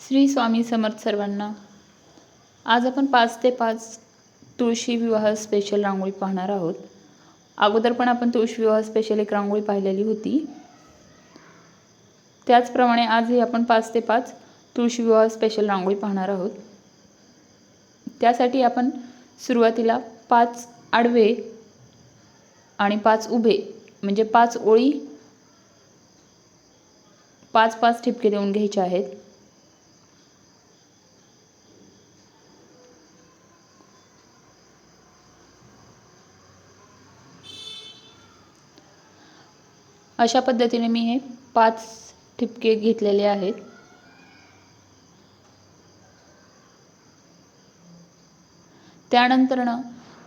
श्री स्वामी समर्थ सर्वांना. आज आपण पाच ते पाच तुळशी विवाह स्पेशल रांगोळी पाहणार आहोत. अगोदर पण आपण तुळशी विवाह स्पेशल एक रांगोळी पाहिलेली होती. त्याचप्रमाणे आजही आपण पाच ते पाच तुळशी विवाह स्पेशल रांगोळी पाहणार आहोत. त्यासाठी आपण सुरुवातीला पाच आडवे आणि पाच उभे म्हणजे पाच ओळी पाच पाच ठिपके देऊन घ्यायचे आहेत. अशा पद्धतीने मी हे पाच ठिपके घेतलेले आहेत. त्यानंतरनं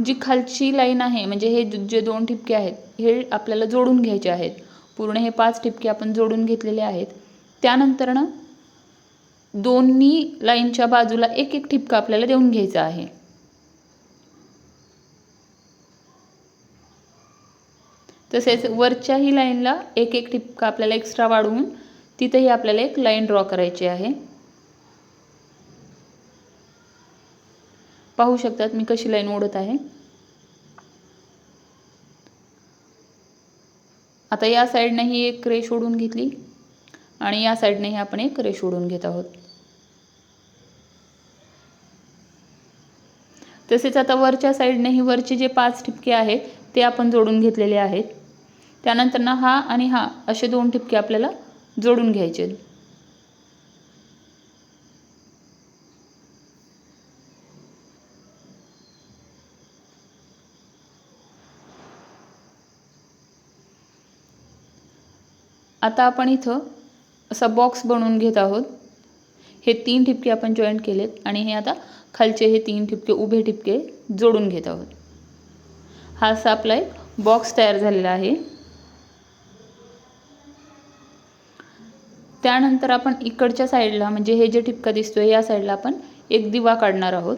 जी खालची लाईन आहे म्हणजे हे जे दोन ठिपके आहेत हे आपल्याला जोडून घ्यायचे आहेत. पूर्ण हे पाच ठिपके आपण जोडून घेतलेले आहेत. त्यानंतरनं दोन्ही लाईनच्या बाजूला एक एक ठिपका आपल्याला देऊन घ्यायचा आहे. तसेच वरच्याही लाईनला एक एक ठिपका आपल्याला एक्स्ट्रा वाढवून तिथेही आपल्याला एक लाईन ड्रॉ करायची आहे. पाहू शकतात मी कशी लाईन ओढत आहे. आता या साईडनेही एक रेश ओढून घेतली आणि या साईडनेही आपण एक रेश ओढून घेत आहोत. तसेच आता वरच्या साईडनेही वरचे जे पाच ठिपके आहेत ते आपण जोडून घेतलेले आहेत. त्यानंतर ना हा आणि हा असे दोन ठिपके आपल्याला जोडून घ्यायचे आता आपण इथं असा बॉक्स बनवून घेत आहोत. हे तीन ठिपके आपण जॉईंट केलेत आणि हे आता खालचे हे तीन ठिपके उभे ठिपके जोडून घेत आहोत. हा असा आपला एक बॉक्स तयार झालेला आहे. त्यानंतर आपण इकडच्या साईडला म्हणजे हे जे ठिपका दिसतोय या साईडला आपण एक दिवा काढणार आहोत.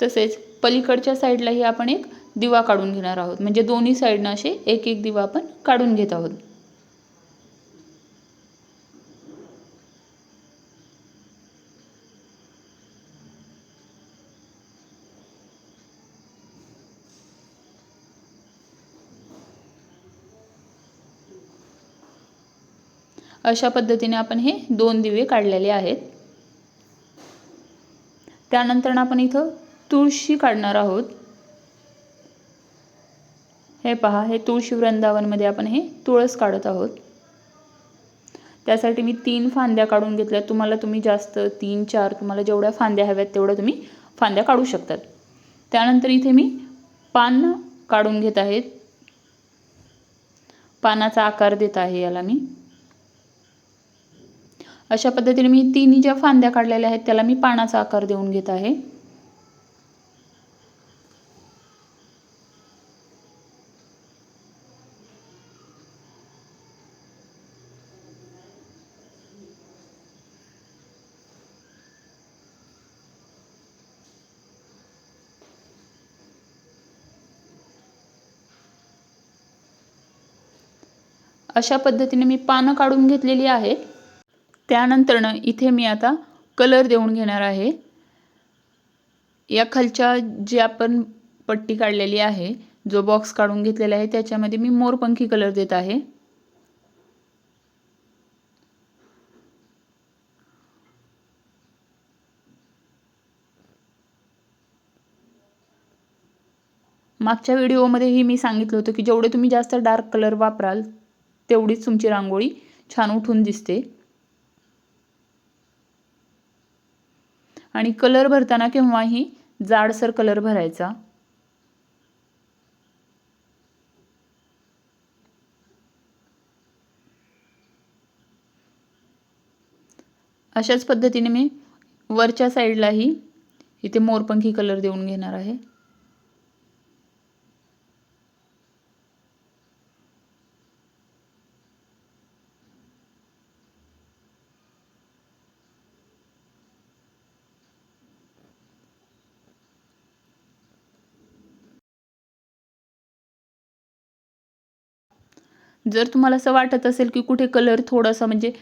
तसेच पलीकडच्या साईडलाही आपण एक दिवा काढून घेणार आहोत. म्हणजे दोन्ही साईडनं असे एक एक दिवा आपण काढून घेत आहोत. अशा पद्धतीने आपण हे दोन दिवे काढलेले आहेत. त्यानंतर आपण इथं तुळशी काढणार आहोत. हे पहा हे तुळशी वृंदावनमध्ये आपण हे तुळस काढत आहोत. त्यासाठी मी तीन फांद्या काढून घेतल्या. तुम्हाला तुम्ही जास्त तीन चार तुम्हाला जेवढ्या फांद्या हव्यात तेवढ्या तुम्ही फांद्या काढू शकतात. त्यानंतर इथे मी पान काढून घेत आहेत पानाचा आकार देत आहे याला मी. अशा पद्धतीने मी तिन्ही ज्या फांद्या काढलेल्या आहेत त्याला मी पानाचा आकार देऊन घेत आहे. अशा पद्धतीने मी पानं काढून घेतलेली आहेत. त्यानंतरनं इथे मी आता कलर देऊन घेणार आहे. या खालच्या जी आपण पट्टी काढलेली आहे जो बॉक्स काढून घेतलेला आहे त्याच्यामध्ये मी मोरपंखी कलर देत आहे. मागच्या व्हिडिओमध्येही मी सांगितलं होतं की जेवढे तुम्ही जास्त डार्क कलर वापराल तेवढीच तुमची रांगोळी छान उठून दिसते. आणि कलर भरताना केव्हाही जाडसर कलर भरायचा. अशाच पद्धतीने मी वरच्या साईडलाही इथे मोरपंखी कलर देऊन घेणार आहे. जर तुम्हाला असं वाटत असेल की कुठे कलर थोडासा म्हणजे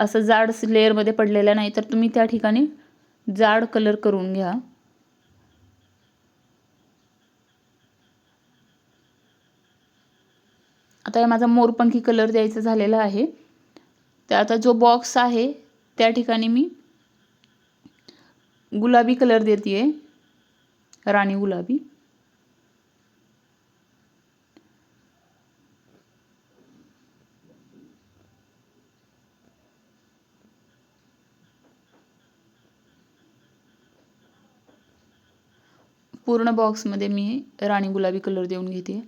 असं जाड लेअरमध्ये पडलेला नाही तर तुम्ही त्या ठिकाणी जाड कलर करून घ्या. आता हे माझा मोरपंखी कलर द्यायचा झालेला आहे. तर आता जो बॉक्स आहे त्या ठिकाणी मी गुलाबी कलर देते राणी गुलाबी. पूर्ण बॉक्समध्ये मी राणी गुलाबी कलर देऊन घेते.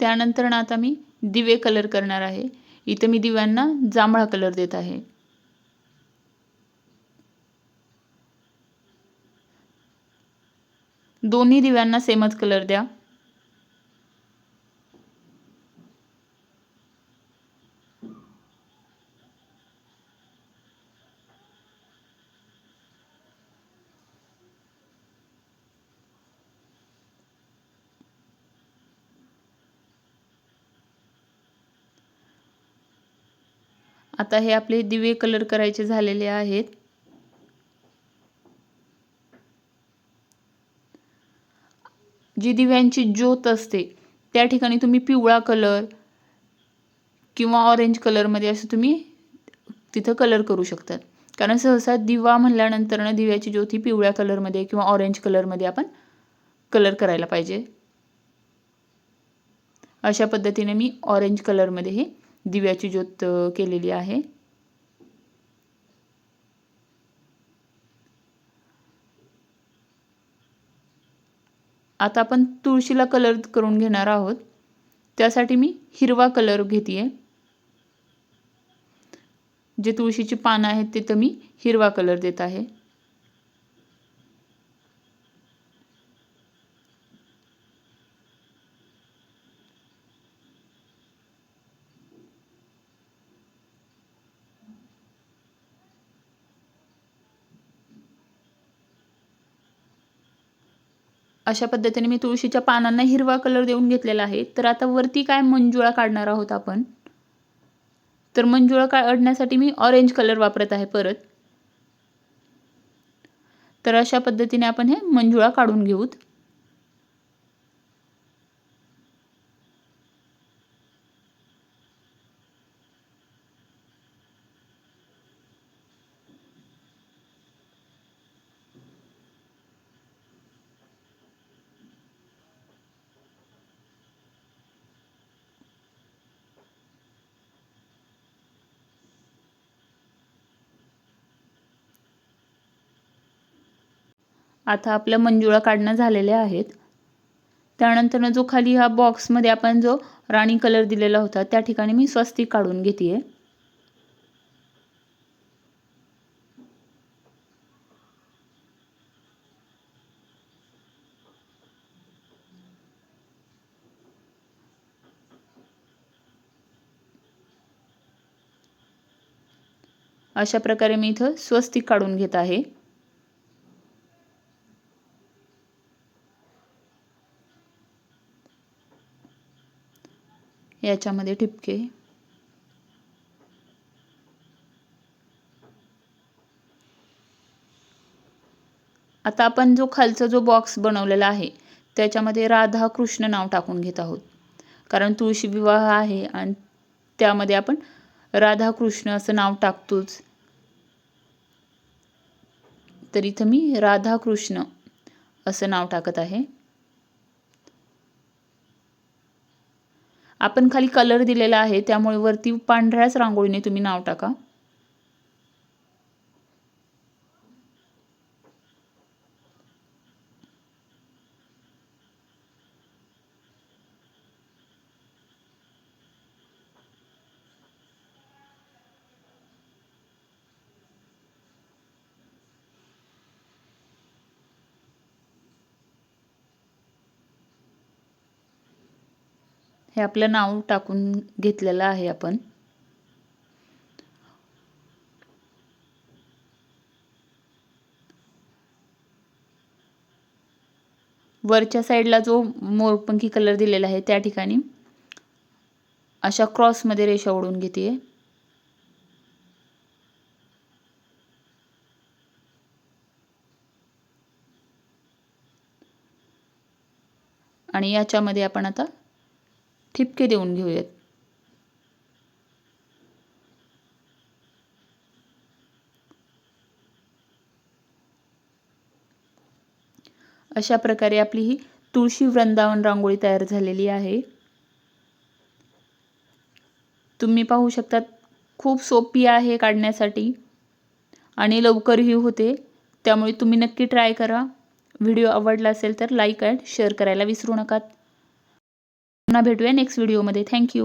त्यानंतर ना आता मी दिवे कलर करणार आहे. इथं मी दिव्यांना जांभळा कलर देत आहे. दोन्ही दिव्यांना सेमच कलर द्या. आता हे आपले दिवे कलर करायचे झालेले आहेत. जी दिव्यांची ज्योत असते त्या ठिकाणी तुम्ही पिवळा कलर किंवा ऑरेंज कलरमध्ये असं तुम्ही तिथं कलर करू शकतात. कारण सहसा दिवा म्हणल्यानंतर ना दिव्याची ज्योत ही पिवळ्या कलरमध्ये किंवा ऑरेंज कलरमध्ये आपण कलर करायला पाहिजे. अशा पद्धतीने मी ऑरेंज कलरमध्ये हे दिव्याची ज्योत केलेली आहे. आता आपण तुळशीला कलर करून घेणार आहोत. त्यासाठी मी हिरवा कलर घेते जे तुळशीची पानं आहेत तिथं मी हिरवा कलर देत आहे. अशा पद्धतीने मी तुळशीच्या पानांना हिरवा कलर देऊन घेतलेला आहे. तर आता वरती काय मंजुळा काढणार आहोत आपण? तर मंजुळा काढण्यासाठी मी ऑरेंज कलर वापरत आहे परत. तर अशा पद्धतीने आपण हे मंजुळा काढून घेऊत. आता आपल्या मंजुळा काढणं झालेले आहेत. त्यानंतर जो खाली हा बॉक्समध्ये आपण जो राणी कलर दिलेला होता त्या ठिकाणी मी स्वस्तिक काढून घेते अशा प्रकारे मी इथं स्वस्तिक काढून घेत आहे. याच्यामध्ये ठिपके. आता आपण जो खालचा जो बॉक्स बनवलेला आहे त्याच्यामध्ये राधा कृष्ण नाव टाकून घेत आहोत. कारण तुळशी विवाह आहे आणि त्यामध्ये आपण राधा कृष्ण असं नाव टाकतोच. तर इथं मी राधाकृष्ण असं नाव टाकत आहे. आपण खाली कलर दिलेला आहे त्यामुळे वरती पांढऱ्याच रांगोळीने तुम्ही नाव टाका. हे आपलं नाव टाकून घेतलेलं आहे आपण. वरच्या साईडला जो मोरपंखी कलर दिलेला आहे त्या ठिकाणी अशा क्रॉसमध्ये रेषा ओढून घेते आणि याच्यामध्ये आपण आता ठिपके देऊन घेऊयात. अशा प्रकारे आपली ही तुळशी वृंदावन रांगोळी तयार झालेली आहे. तुम्ही पाहू शकता खूप सोपी आहे काढण्यासाठी आणि लवकरही होते त्यामुळे तुम्ही नक्की ट्राय करा. व्हिडिओ आवडला असेल तर लाईक अँड शेअर करायला विसरू नका. पुन्हा भेटूया नेक्स्ट व्हिडिओमध्ये थँक्यू